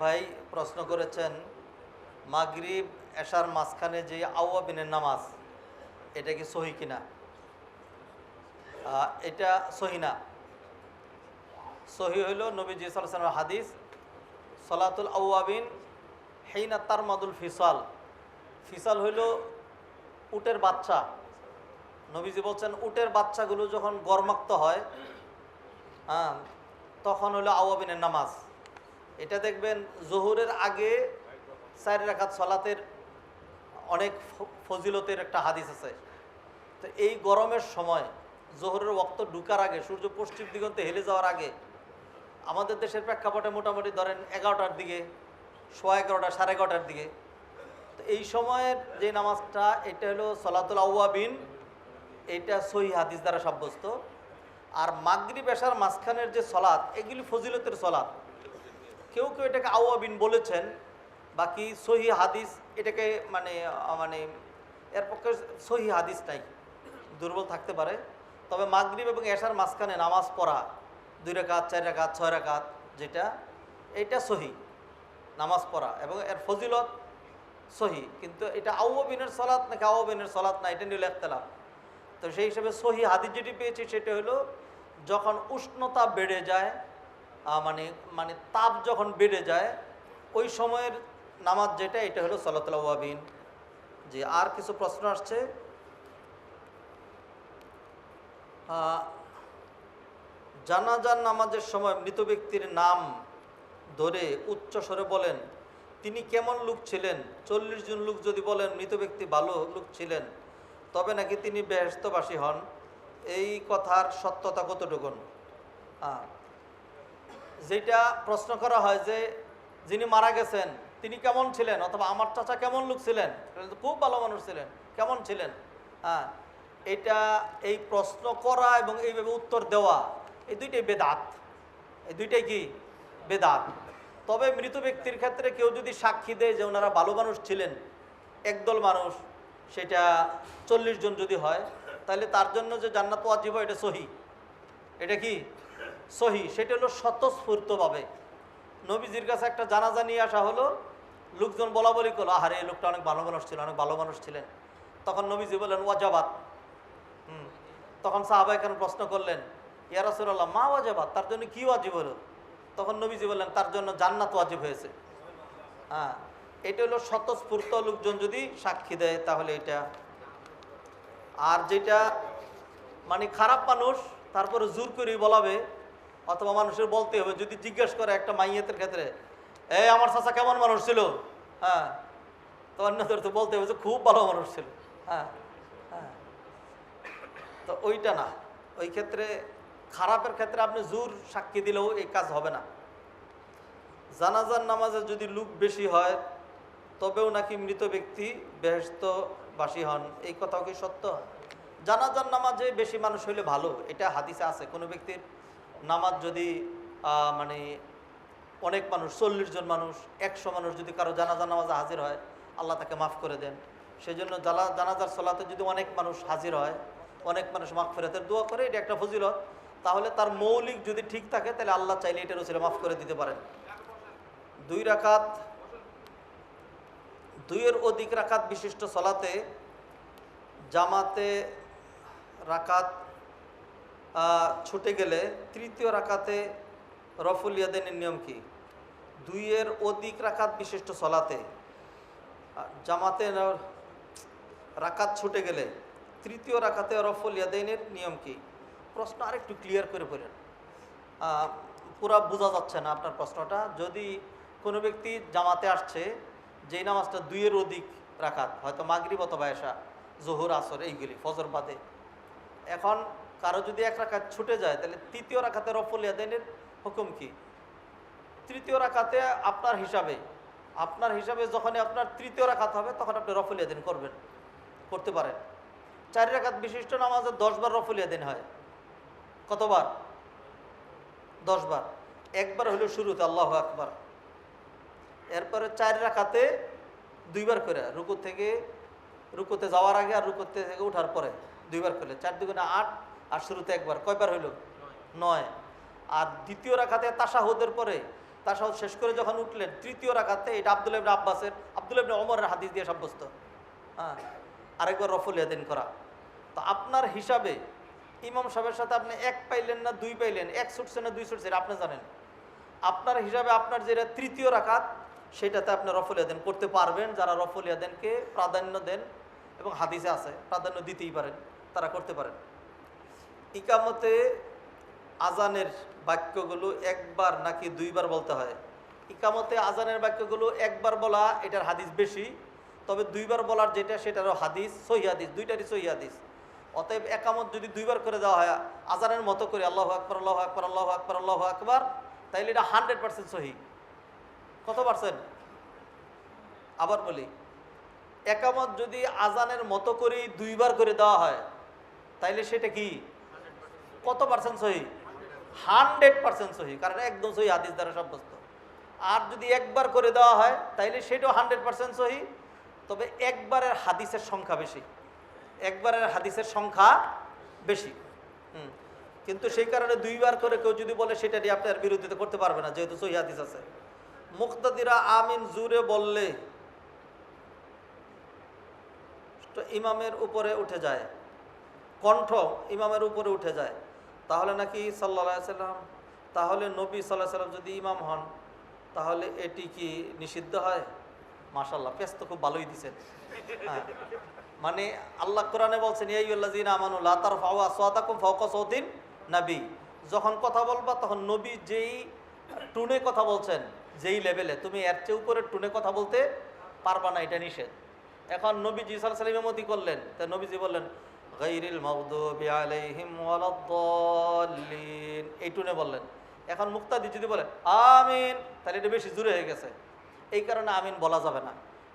ভাই প্রশ্ন করেছেন, মাগরিব এশার মাঝখানে যে আউয়াবিনের নামাজ, এটা কি সহি কিনা? এটা সহি না। সহি হইল নবীজি সাল্লামের হাদিস, সলাতুল আউয়াবিন হেইনা তার মাদুল ফিসাল। ফিসাল হইল উটের বাচ্চা। নবীজি বলছেন, উটের বাচ্চাগুলো যখন গরমাক্ত হয় হ্যাঁ তখন হলো আওয়াবিনের নামাজ। এটা দেখবেন জহুরের আগে চার রাখাত সলাতের অনেক ফজিলতের একটা হাদিস আছে। তো এই গরমের সময় জোহরের ওক্ত ঢুকার আগে, সূর্য পশ্চিম দিগন্তে হেলে যাওয়ার আগে, আমাদের দেশের প্রেক্ষাপটে মোটামুটি ধরেন এগারোটার দিকে, সোয়া এগারোটা, সাড়ে এগারোটার দিকে। তো এই সময়ের যে নামাজটা, এটা হলো সলাতুল আউয়াবিন, এটা সহি হাদিস দ্বারা সাব্যস্ত। আর মাগরি পেশার মাঝখানের যে সলাৎ এগুলি ফজিলতের সলাৎ কেউ কেউ এটাকে আউয়াবিন বলেছেন, বাকি সহি হাদিস এটাকে মানে মানে এর পক্ষে সহি হাদিস নাই, দুর্বল থাকতে পারে। তবে মাগরিব এবং এশার মাঝখানে নামাজ পড়া, দুই রেখাত চার রেখাত ছয় রেখাত যেটা, এটা সহি, নামাজ পড়া এবং এর ফজিলত সহি। কিন্তু এটা আউবিনের সলাৎ নাকি আউবিনের সলাৎ না, এটা নিয়ে লেখতেলাম তো সেই হিসেবে সহি হাদিস যেটি পেয়েছি সেটা হলো, যখন উষ্ণতা বেড়ে যায় মানে মানে তাপ যখন বেড়ে যায়, ওই সময়ের নামাজ যেটা, এটা হলো সলাতুল আউয়াবিন জি আর কিছু প্রশ্ন আসছে? জানাজার নামাজের সময় মৃত ব্যক্তির নাম ধরে উচ্চ স্বরে বলেন, তিনি কেমন লোক ছিলেন? চল্লিশ জন লোক যদি বলেন মৃত ব্যক্তি ভালো লোক ছিলেন, তবে নাকি তিনি বেহস্তবাসী হন? এই কথার সত্যতা কতটুকুন? হ্যাঁ যেটা প্রশ্ন করা হয় যে যিনি মারা গেছেন, তিনি কেমন ছিলেন? অথবা আমার চাচা কেমন লোক ছিলেন? খুব ভালো মানুষ ছিলেন। কেমন ছিলেন? হ্যাঁ এটা এই প্রশ্ন করা এবং এইভাবে উত্তর দেওয়া, এই দুইটাই বেদাত। এই দুইটাই কি? বেদাত। তবে মৃত ব্যক্তির ক্ষেত্রে কেউ যদি সাক্ষী দেয় যে ওনারা ভালো মানুষ ছিলেন, একদল মানুষ, সেটা চল্লিশ জন যদি হয়, তাহলে তার জন্য যে জান্নাত ওয়াজিব এটা সহি। এটা কি? সহি, সেটা হলো স্বতঃস্ফূর্তভাবে। নবীজির কাছে একটা জানাজা নিয়ে আসা হলো। লোকজন বলা বলি করল, আহারে, এই লোকটা অনেক ভালো মানুষ ছিল, অনেক ভালো মানুষ ছিলেন। তখন নবীজি বললেন, ওয়াজাবাত। হুম। তখন সাহাবাই কেন প্রশ্ন করলেন, ইয়া রাসূলুল্লাহ, মা ওয়াজাবাত? তার জন্য কি ওয়াজিব হলো? তখন নবীজি বললেন, তার জন্য জান্নাত ওয়াজিব হয়েছে। হ্যাঁ এটা হলো স্বতঃস্ফূর্ত লোকজন যদি সাক্ষী দেয়, তাহলে এটা আর যেটা মানে খারাপ মানুষ, তারপরে জোর করে বলাবে অথবা মানুষের বলতে হবে, যদি জিজ্ঞেস করে একটা মাইয়েতের ক্ষেত্রে, এই, আমার চাচা কেমন মানুষ ছিল? হ্যাঁ। তো অন্যদের তো বলতে হবে যে খুব ভালো মানুষ ছিল। হ্যাঁ হ্যাঁ। তো ওইটা না। ওই ক্ষেত্রে খারাপের ক্ষেত্রে আপনি জোর সাক্ষী দিলেও এই কাজ হবে না। জানাজার নামাজে যদি লোক বেশি হয়, তবেও নাকি মৃত ব্যক্তি বেহেস্তবাসী হন। এই কথাও কি সত্য? জানাজার নামাজে বেশি মানুষ হইলে ভালো, এটা হাদিসে আছে। কোনো ব্যক্তির নামাজ যদি মানে অনেক মানুষ, চল্লিশ জন মানুষ, একশো মানুষ যদি কারও জানাজা নামাজে হাজির হয়, আল্লাহ তাকে মাফ করে দেন। সেই জন্য জানা জানাজার সলাতে যদি অনেক মানুষ হাজির হয়, অনেক মানুষ মাফ ফেরাতের দোয়া করে, এটা একটা ফজিলত, তাহলে তার মৌলিক যদি ঠিক থাকে, তাহলে আল্লাহ চাইলে এটার ওসিলে মাফ করে দিতে পারেন। দুই রাকাত, দুইয়ের অধিক রাকাত বিশিষ্ট সলাতে জামাতে রাকাত ছুটে গেলে তৃতীয় রাকাতে রফুল ইয়াদেনের নিয়ম কি? দুইয়ের অধিক রাকাত বিশিষ্ট সলাতে। জামাতে রাকাত ছুটে গেলে তৃতীয় রাকাতে রফুল ইয়াদেনের নিয়ম কি? প্রশ্ন আরেকটু ক্লিয়ার করে আহ, পুরা বোঝা যাচ্ছে না আপনার প্রশ্নটা। যদি কোনো ব্যক্তি জামাতে আসছে যেই নামাজটা দুইয়ের অধিক রাখাত হয়তো মাগরিব অথবা এসা জোহর আসর এইগুলি ফজর বাদে। এখন কারও যদি এক রাখাত ছুটে যায়, তাহলে তৃতীয় রাখাতে রফল ইয়াদাইনের হুকুম কি? তৃতীয় রাখাতে আপনার হিসাবে আপনার হিসাবে যখনই আপনার তৃতীয় রাখাত হবে, তখন আপনি রফল ইয়াদিন করবেন, করতে পারেন। চার রাখাত বিশিষ্ট নামাজে দশবার রফল ইয়াদিন হয়। কতবার? দশবার। একবার হলো শুরুতে, আল্লাহ আকবার। এরপরে চার রাখাতে দুইবার করে, রুকু থেকে, রুকুতে যাওয়ার আগে আর রুকু থেকে ওঠার পরে দুইবার করলে চার দুগুণে আট আর শুরুতে একবার। কয়বার হইল? নয়। আর দ্বিতীয় রাখাতে তাসাহুদের পরে সাথে শেষ করে যখন উঠলেন, তৃতীয় রাখাতে এটা আব্দুল ইবনে আব্বাসের আব্দুল ইবনে অমরের হাদিস দিয়ে সাব্যস্ত। হ্যাঁ আরেকবার রফল ইয়াদিন করা। তো আপনার হিসাবে ইমাম সাহেবের সাথে আপনি এক পাইলেন না দুই পাইলেন? এক ছুটছে না দুই ছুটছে আপনি জানেন। আপনার হিসাবে আপনার যেটা তৃতীয় রাখাত, সেটাতে আপনি রফল ইয়াদেন করতে পারবেন। যারা রফল ইয়াদেনকে প্রাধান্য দেন, এবং হাদিসে আছে, প্রাধান্য দিতেই পারেন, তারা করতে পারেন। ইকামতে আজানের বাক্যগুলো একবার নাকি দুইবার বলতে হয়। ইকামতে আজানের বাক্যগুলো একবার বলা, এটার হাদিস বেশি, তবে দুইবার বলার যেটা, সেটারও হাদিস, সহি হাদিস, দুইটারই সহি হাদিস। অতএব একামত যদি দুইবার করে দেওয়া হয়, আজানের মতো করে আল্লাহ আকবর আল্লাহ আকবর আল্লাহ আকবর আল্লাহ আকবর, তাইলে এটা হান্ড্রেড পার্সেন্ট সহি। কত পার্সেন্ট? আবার বলি, একামত যদি আজানের মতো করেই দুইবার করে দেওয়া হয়, তাইলে সেটা কি? কত পার্সেন্ট সহি? হান্ড্রেড পার্সেন্ট সহি, কারণ একদম সহি হাদিস দ্বারা সাব্যস্ত। আর যদি একবার করে দেওয়া হয়, তাইলে সেটাও হান্ড্রেড পার্সেন্ট সহি, তবে একবারের হাদিসের সংখ্যা বেশি। একবারের হাদিসের সংখ্যা বেশি। হুম, কিন্তু সেই কারণে দুইবার করে কেউ যদি বলে সেটা নিয়ে আপনার বিরোধিতা করতে পারবে না, যেহেতু সহি হাদিস আছে। মুক্তাদিরা আমিন জুরে বললে ইমামের উপরে উঠে যায়। কণ্ঠ ইমামের উপরে উঠে যায়। তাহলে নাকি সাল্লা সাল্লাম তাহলে নবী সাল্লাহ সাল্লাম যদি ইমাম হন, তাহলে এটি কি নিষিদ্ধ হয়? মাশাল্লাহ পেস তো খুব ভালোই দিছেন। হ্যাঁ মানে আল্লাহ কোরআনে বলছেন ইয়াইউল্লাজিন আমানুল্লাহ তার নাবি। যখন কথা বলবা, তখন নবী যেই টুনে কথা বলছেন, যেই লেভেলে, তুমি এর চেয়ে উপরে টুনে কথা বলতে পারবা না, এটা নিষেধ। এখন নবীজি সাল সালিমেমতি করলেন। তা নবীজি বললেন গাইরিল মাউদুবি আলাইহিম ওয়ালাদ্দাল্লিন। এই টুনে বললেন, এখন মুক্তাদি যদি বলে, আমিন তাহলে এটা বেশি জোরে হয়ে গেছে। এই কারণে আমিন বলা যাবে না।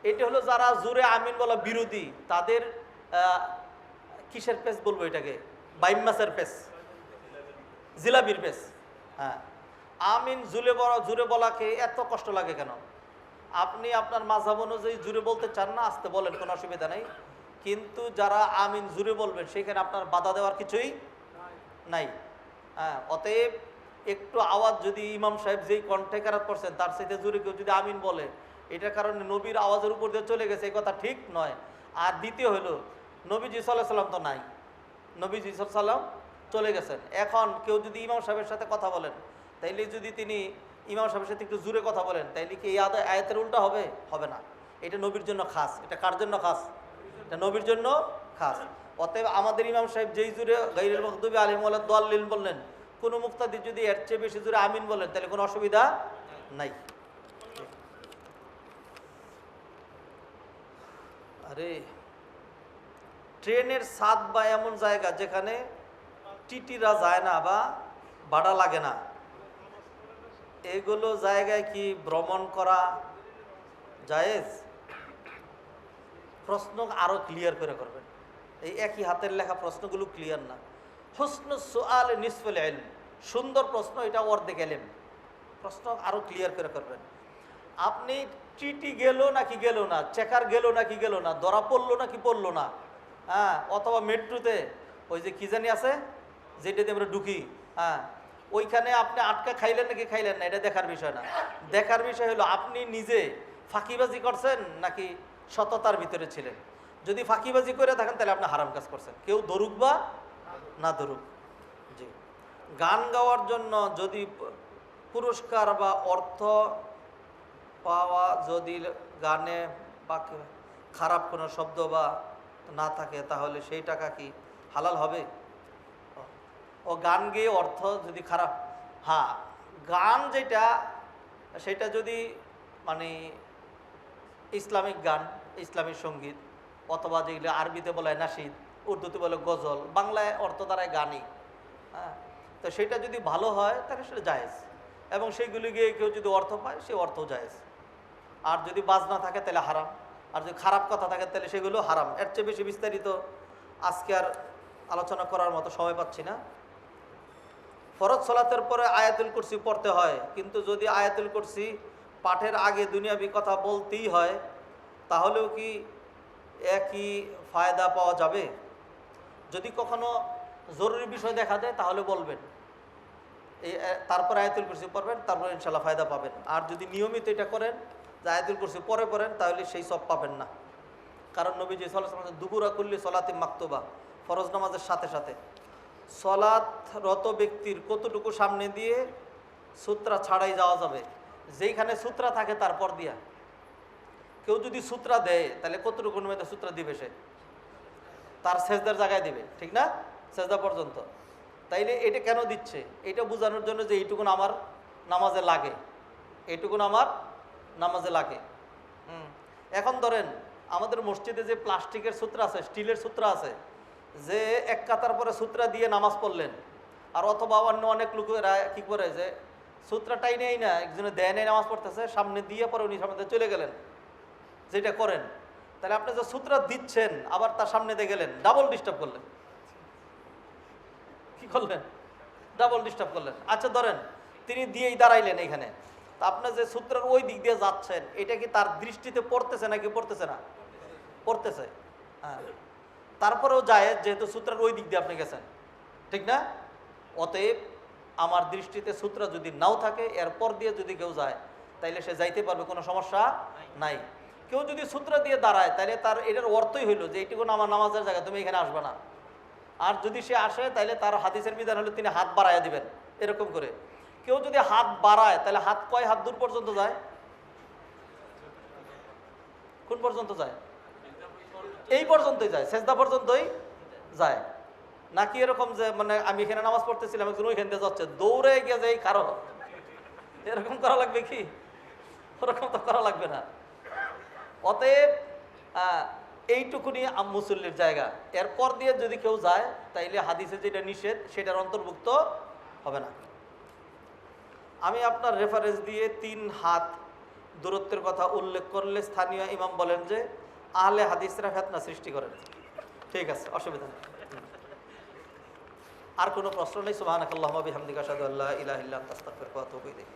এটা হলো যারা জুড়ে আমিন বলা বিরোধী, তাদের কিসের পেস বলব এটাকে? বাইম মাসের পেস। জিলাপির পেস। হ্যাঁ। আমিন জুলে বলা জুড়ে বলাকে এত কষ্ট লাগে কেন? আপনি আপনার মাঝাব অনুযায়ী জুড়ে বলতে চান না, আসতে বলেন, কোনো অসুবিধা নেই। কিন্তু যারা আমিন জুড়ে বলবেন, সেখানে আপনার বাধা দেওয়ার কিছুই নাই। হ্যাঁ অতএব একটু আওয়াজ যদি ইমাম সাহেব যেই কণ্ঠে কারাত করছেন, তার সাথে জুড়ে কেউ যদি আমিন বলে, এটার কারণে নবীর আওয়াজের উপর দিয়ে চলে গেছে, এই কথা ঠিক নয়। আর দ্বিতীয় হলো, নবীজি সাল্লাহ সাল্লাম তো নাই। নবীজি সাল্লাম চলে গেছেন। এখন কেউ যদি ইমাম সাহেবের সাথে কথা বলেন, তাইলে যদি তিনি ইমাম সাহেবের সাথে একটু জুড়ে কথা বলেন, তাইলে কি এই আয়াতের উল্টা হবে? হবে না। এটা নবীর জন্য খাস। এটা কার জন্য খাস? এটা নবীর জন্য খাস। অতএব আমাদের ইমাম সাহেব যেই জুড়ে গাইরুল মকদুবি আলিম দোয়াল্লিন বললেন, কোনো মুক্তাদি যদি এর চেয়ে বেশি জুড়ে আমিন বলেন, তাহলে কোনো অসুবিধা নাই। আরে, ট্রেনের সাদ বা এমন জায়গা যেখানে টিটিরা যায় না বা ভাড়া লাগে না। এগুলো জায়গায় কি ভ্রমণ করা জায়েজ? প্রশ্ন আরও ক্লিয়ার করে করবেন এই একই হাতের লেখা প্রশ্নগুলো ক্লিয়ার না। হুসন সোয়াল নিসফেল এলম সুন্দর প্রশ্ন, এটা অর্ধেক এলেম। প্রশ্ন আরও ক্লিয়ার করে করবেন আপনি টিটি গেল নাকি গেল না চেকার গেল নাকি গেল না, ধরা পড়ল নাকি পড়ল না হ্যাঁ অথবা মেট্রোতে, ওই যে কি জানি আছে, যেটাতে আমরা ঢুকি হ্যাঁ ওইখানে আপনি আটকা খাইলেন নাকি খাইলেন না, এটা দেখার বিষয় না। দেখার বিষয় হলো আপনি নিজে ফাঁকিবাজি করছেন নাকি সততার ভিতরে ছিলেন। যদি ফাঁকিবাজি করে থাকেন, তাহলে আপনি হারাম কাজ করছেন। কেউ ধরুক বা না ধরুক জি। গান গাওয়ার জন্য যদি পুরস্কার বা অর্থ পাওয়া যদি গানে বা খারাপ কোনো শব্দ বা না থাকে, তাহলে সেই টাকা কি হালাল হবে? ও গান গেয়ে অর্থ যদি খারাপ হ্যাঁ গান যেটা, সেটা যদি মানে ইসলামিক গান, ইসলামিক সংগীত, অথবা যেগুলো আরবিতে বলে নাসিদ, উর্দুতে বলে গজল, বাংলায় অর্থ দ্বারায় গানই। হ্যাঁ? তো সেটা যদি ভালো হয়, তাহলে সেটা জায়েজ। এবং সেইগুলি গিয়ে কেউ যদি অর্থ পায়, সে অর্থ জায়েজ। আর যদি বাজনা থাকে, তাহলে হারাম। আর যদি খারাপ কথা থাকে, তাহলে সেগুলো হারাম। এর চেয়ে বেশি বিস্তারিত আজকে আর আলোচনা করার মতো সময় পাচ্ছি না। ফরজ সলাতের পরে আয়াতুল কুরসি পড়তে হয়। কিন্তু যদি আয়াতুল কুরসি পাঠের আগে দুনিয়াবি কথা বলতেই হয়, তাহলেও কি একই ফায়দা পাওয়া যাবে? যদি কখনো জরুরি বিষয় দেখা দেয়, তাহলে বলবেন। এই তারপরে আয়াতুল কুরসি পড়বেন, তারপরে ইনশাল্লাহ ফায়দা পাবেন। আর যদি নিয়মিত এটা করেন, যে আয়াতুল কুরসি পরে পড়েন, তাহলে সেই সব পাবেন না। কারণ নবীজি সাল্লাহ দুপুরা করলে সলাতে মাকতুবা, ফরজ নামাজের সাথে সাথে। সলাৎরত ব্যক্তির কতটুকু সামনে দিয়ে সূত্রা ছাড়াই যাওয়া যাবে? যেইখানে সূত্রা থাকে তারপর দিয়া। কেউ যদি সূত্রা দেয়, তাহলে কতটুকু মধ্যে সূত্রা দিবে সে। তার সেজদার জায়গায় দিবে, ঠিক না? সেজদা পর্যন্ত। তাইলে এটা কেন দিচ্ছে? এটা বোঝানোর জন্য যে এইটুকুন আমার নামাজে লাগে। এইটুকুন আমার নামাজে লাগে। হুম। এখন ধরেন, আমাদের মসজিদে যে প্লাস্টিকের সূত্র আছে, স্টিলের সূত্র আছে, যে এক কাতার পরে সূত্রা দিয়ে নামাজ পড়লেন। আর অথবা অন্য অনেক লোকেরা কি করে যে সূত্রাটাই নেই না, একজনে দেয় নেই, নামাজ পড়তেছে, সামনে দিয়ে পরে উনি সামনে চলে গেলেন। যেটা করেন, তাহলে আপনি যে সূত্রা দিচ্ছেন, আবার তার সামনে দিয়ে গেলেন ডাবল ডিস্টার্ব করলেন। কি করলেন? ডাবল ডিস্টার্ব করলেন। আচ্ছা ধরেন, তিনি দিয়েই দাঁড়াইলেন এখানে। তা আপনি যে সূত্রের ওই দিক দিয়ে যাচ্ছেন, এটা কি তার দৃষ্টিতে পড়তেছে নাকি পড়তেছে না? পড়তেছে। হ্যাঁ। তারপরেও যায়, যেহেতু সূত্রের ওই দিক দিয়ে আপনি গেছেন। ঠিক না? অতএব আমার দৃষ্টিতে সূত্র যদি নাও থাকে এরপর দিয়ে যদি কেউ যায়, তাইলে সে যাইতে পারবে, কোনো সমস্যা নাই। কেউ যদি সূত্র দিয়ে দাঁড়ায় তাহলে তার এটার অর্থই হইল যে এইটুকু আমার নামাজের জায়গা, তুমি এখানে আসবে না। আর যদি সে আসে তাহলে তার হাদিসের বিধান হলে তিনি হাত বাড়াইয়া দিবেন, এরকম করে। কেউ যদি হাত বাড়ায় তাহলে হাত কয় হাত দূর পর্যন্ত যায়? কোন পর্যন্ত যায়? এই পর্যন্তই যায়, সেজদা পর্যন্তই যায়। নাকি এরকম যে মানে আমি এখানে নামাজ পড়তেছিলাম একজন ওইখান দিয়ে যাচ্ছে দৌড়ে গিয়ে যে এই কারও এরকম করা লাগবে কি? ওরকম তো করা লাগবে না। অতএব আহ, এইটুকুনি আম- মুসল্লির জায়গা। এরপর দিয়ে যদি কেউ যায় তাইলে হাদিসে যেটা নিষেধ সেটার অন্তর্ভুক্ত হবে না। আমি আপনার রেফারেন্স দিয়ে তিন হাত দূরত্বের কথা উল্লেখ করলে স্থানীয় ইমাম বলেন যে আহলে হাদিসরা ফেতনা সৃষ্টি করেন। ঠিক আছে অসুবিধা নেই। আর কোনো প্রশ্ন নেই সুবাহ আল্লাহ হামদিকা সাদু আল্লাহ ইলাহ ইল্লাহ তাস্তাগফিরুকা ওয়া আতুবু ইলাইক।